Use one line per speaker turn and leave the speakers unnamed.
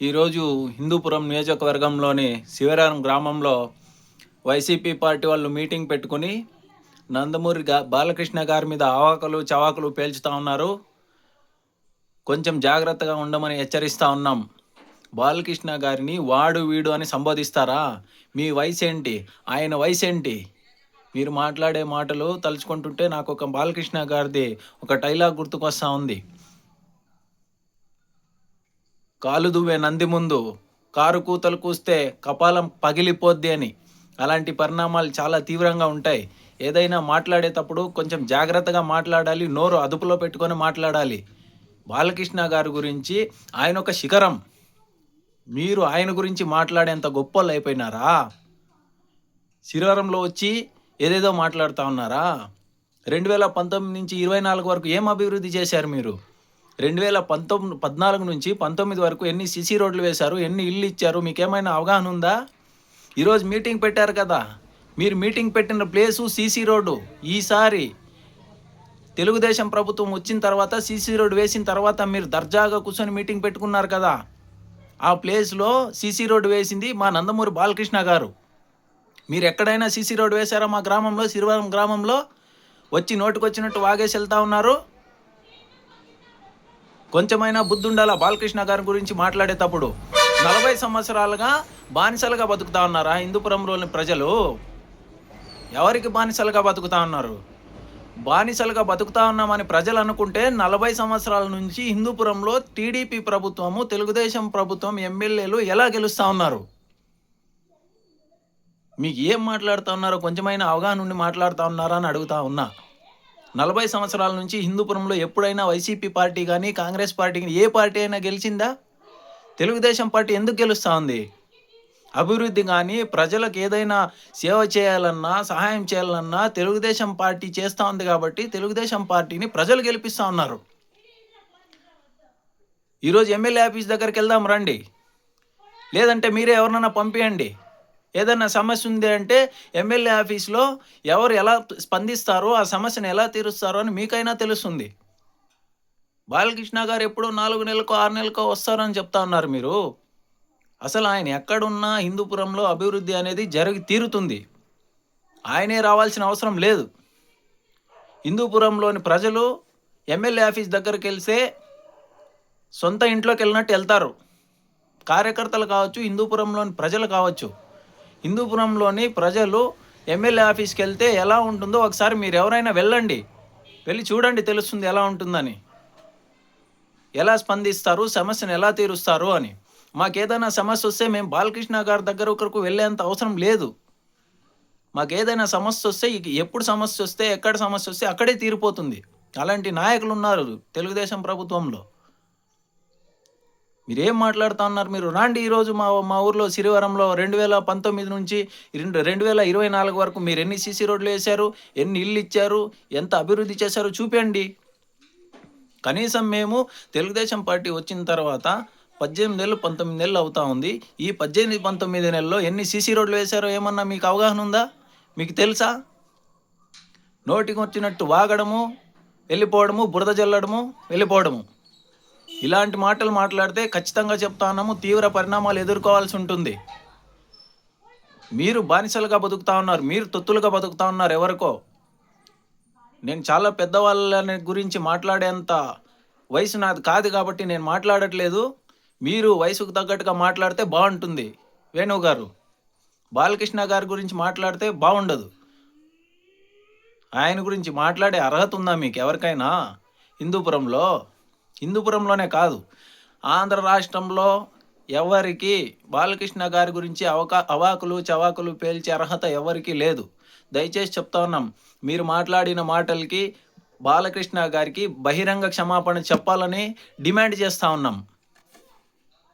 ఈరోజు హిందూపురం నియోజకవర్గంలోని శివరారం గ్రామంలో వైసీపీ పార్టీ వాళ్ళు మీటింగ్ పెట్టుకుని నందమూరి గా బాలకృష్ణ గారి మీద ఆవాకలు చవాకులు పేల్చుతూ ఉన్నారు. కొంచెం జాగ్రత్తగా ఉండమని హెచ్చరిస్తూ ఉన్నాం. బాలకృష్ణ గారిని వాడు వీడు అని సంబోధిస్తారా? మీ వయసు ఏంటి ఆయన వయసు ఏంటి మీరు మాట్లాడే మాటలు తలుచుకుంటుంటే నాకు ఒక బాలకృష్ణ గారిది ఒక డైలాగ్ గుర్తుకొస్తా ఉంది. కాలు దువ్వే నంది ముందు కారు కూతలు కూస్తే కపాలం పగిలిపోద్ది అని. అలాంటి పరిణామాలు చాలా తీవ్రంగా ఉంటాయి. ఏదైనా మాట్లాడేటప్పుడు కొంచెం జాగ్రత్తగా మాట్లాడాలి నోరు అదుపులో పెట్టుకొని మాట్లాడాలి. బాలకృష్ణ గారి గురించి ఆయన ఒక శిఖరం. మీరు ఆయన గురించి మాట్లాడేంత గొప్పలు అయిపోయినారా? శిరవరంలో వచ్చి ఏదేదో మాట్లాడుతూ ఉన్నారా? రెండు వేల పంతొమ్మిది నుంచి ఇరవై నాలుగు వరకు ఏం అభివృద్ధి చేశారు మీరు? రెండు వేల పంతొమ్మిది పద్నాలుగు నుంచి పంతొమ్మిది వరకు ఎన్ని సిసి రోడ్లు వేశారు ఎన్ని ఇల్లు ఇచ్చారు మీకేమైనా అవగాహన ఉందా? ఈరోజు మీటింగ్ పెట్టారు కదా. మీరు మీటింగ్ పెట్టిన ప్లేసు సీసీ రోడ్డు. ఈసారి తెలుగుదేశం ప్రభుత్వం వచ్చిన తర్వాత సీసీ రోడ్డు వేసిన తర్వాత మీరు దర్జాగా కూర్చొని మీటింగ్ పెట్టుకున్నారు కదా. ఆ ప్లేస్లో సీసీ రోడ్డు వేసింది మా నందమూరి బాలకృష్ణ గారు. మీరు ఎక్కడైనా సీసీ రోడ్డు వేశారా మా గ్రామంలో సిరివరం గ్రామంలో? వచ్చి నోటుకొచ్చినట్టు వాగేసి వెళ్తా ఉన్నారు. కొంచెమైనా బుద్ధి ఉండాలా బాలకృష్ణ గారి గురించి మాట్లాడేటప్పుడు? నలభై సంవత్సరాలుగా బానిసలుగా బతుకుతా ఉన్నారా హిందూపురంలోని ప్రజలు? ఎవరికి బానిసలుగా బతుకుతా ఉన్నారు? బానిసలుగా బతుకుతా ఉన్నామని ప్రజలు అనుకుంటే నలభై సంవత్సరాల నుంచి హిందూపురంలో టీడీపీ ప్రభుత్వము తెలుగుదేశం ప్రభుత్వం ఎమ్మెల్యేలు ఎలా గెలుస్తూ ఉన్నారు? మీకు ఏం మాట్లాడుతూ ఉన్నారో కొంచెమైనా అవగాహన ఉండి మాట్లాడుతూ ఉన్నారా అని అడుగుతా ఉన్నా. నలభై సంవత్సరాల నుంచి హిందూపురంలో ఎప్పుడైనా వైసీపీ పార్టీ కానీ కాంగ్రెస్ పార్టీ కానీ ఏ పార్టీ అయినా గెలిచిందా? తెలుగుదేశం పార్టీ ఎందుకు గెలుస్తూ ఉంది? అభివృద్ధి కానీ ప్రజలకు ఏదైనా సేవ చేయాలన్నా సహాయం చేయాలన్నా తెలుగుదేశం పార్టీ చేస్తూ ఉంది కాబట్టి తెలుగుదేశం పార్టీని ప్రజలు గెలిపిస్తూ ఉన్నారు. ఈరోజు ఎమ్మెల్యే ఆఫీస్ దగ్గరికి వెళ్దాం రండి. లేదంటే మీరే ఎవరినైనా పంపించండి ఏదైనా సమస్య ఉంది అంటే ఎమ్మెల్యే ఆఫీస్లో ఎవరు ఎలా స్పందిస్తారో ఆ సమస్యను ఎలా తీరుస్తారో అని మీకైనా తెలుస్తుంది. బాలకృష్ణ గారు ఎప్పుడో నాలుగు నెలలకో ఆరు నెలలకో వస్తారని చెప్తా ఉన్నారు మీరు. అసలు ఆయన ఎక్కడున్నా హిందూపురంలో అభివృద్ధి అనేది జరిగి తీరుతుంది. ఆయనే రావాల్సిన అవసరం లేదు. హిందూపురంలోని ప్రజలు ఎమ్మెల్యే ఆఫీస్ దగ్గరికి వెళ్తే సొంత ఇంట్లోకి వెళ్ళినట్టు వెళ్తారు. కార్యకర్తలు కావచ్చు హిందూపురంలోని ప్రజలు కావచ్చు. హిందూపురంలోని ప్రజలు ఎమ్మెల్యే ఆఫీస్కి వెళ్తే ఎలా ఉంటుందో ఒకసారి మీరు ఎవరైనా వెళ్ళండి. వెళ్ళి చూడండి తెలుస్తుంది ఎలా ఉంటుందని. ఎలా స్పందిస్తారు సమస్యను ఎలా తీరుస్తారు అని. మాకేదైనా సమస్య వస్తే మేము బాలకృష్ణ గారి దగ్గర ఒకరికి వెళ్ళేంత అవసరం లేదు. మాకేదైనా సమస్య వస్తే ఎప్పుడు సమస్య వస్తే ఎక్కడ సమస్య వస్తే అక్కడే తీరిపోతుంది. అలాంటి నాయకులు ఉన్నారు తెలుగుదేశం ప్రభుత్వంలో. మీరేం మాట్లాడుతా ఉన్నారు? మీరు రాండి ఈరోజు మా మా ఊర్లో సిరివరంలో రెండు వేల పంతొమ్మిది నుంచి రెండు రెండు వేల ఇరవై నాలుగు వరకు మీరు ఎన్ని సీసీ రోడ్లు వేశారు? ఎన్ని ఇల్లు ఇచ్చారు? ఎంత అభివృద్ధి చేశారో? చూపండి. కనీసం మేము తెలుగుదేశం పార్టీ వచ్చిన తర్వాత పద్దెనిమిది నెలలు పంతొమ్మిది నెలలు అవుతా ఉంది. ఈ పద్దెనిమిది పంతొమ్మిది నెలల్లో ఎన్ని సీసీ రోడ్లు వేశారో ఏమన్నా మీకు అవగాహన ఉందా? మీకు తెలుసా? నోటికి వచ్చినట్టు వాగడము వెళ్ళిపోవడము బురద జల్లడము వెళ్ళిపోవడము. ఇలాంటి మాటలు మాట్లాడితే ఖచ్చితంగా చెప్తా తీవ్ర పరిణామాలు ఎదుర్కోవాల్సి ఉంటుంది. మీరు బానిసలుగా బతుకుతా ఉన్నారు మీరు తొత్తులుగా బతుకుతా ఉన్నారు ఎవరికో. నేను చాలా పెద్దవాళ్ళని గురించి మాట్లాడేంత వయసు నాది కాదు కాబట్టి నేను మాట్లాడట్లేదు. మీరు వయసుకు తగ్గట్టుగా మాట్లాడితే బాగుంటుంది. వేణు గారు బాలకృష్ణ గారి గురించి మాట్లాడితే బాగుండదు. ఆయన గురించి మాట్లాడే అర్హత ఉందా మీకు ఎవరికైనా? హిందూపురంలో హిందూపురంలోనే కాదు. ఆంధ్ర రాష్ట్రంలో ఎవరికి బాలకృష్ణ గారి గురించి అవకా అవాకులు చవాకులు పేల్చే అర్హత ఎవరికీ లేదు. దయచేసి చెప్తా ఉన్నాం. మీరు మాట్లాడిన మాటలకి బాలకృష్ణ గారికి బహిరంగ క్షమాపణ చెప్పాలని డిమాండ్ చేస్తూ ఉన్నాం.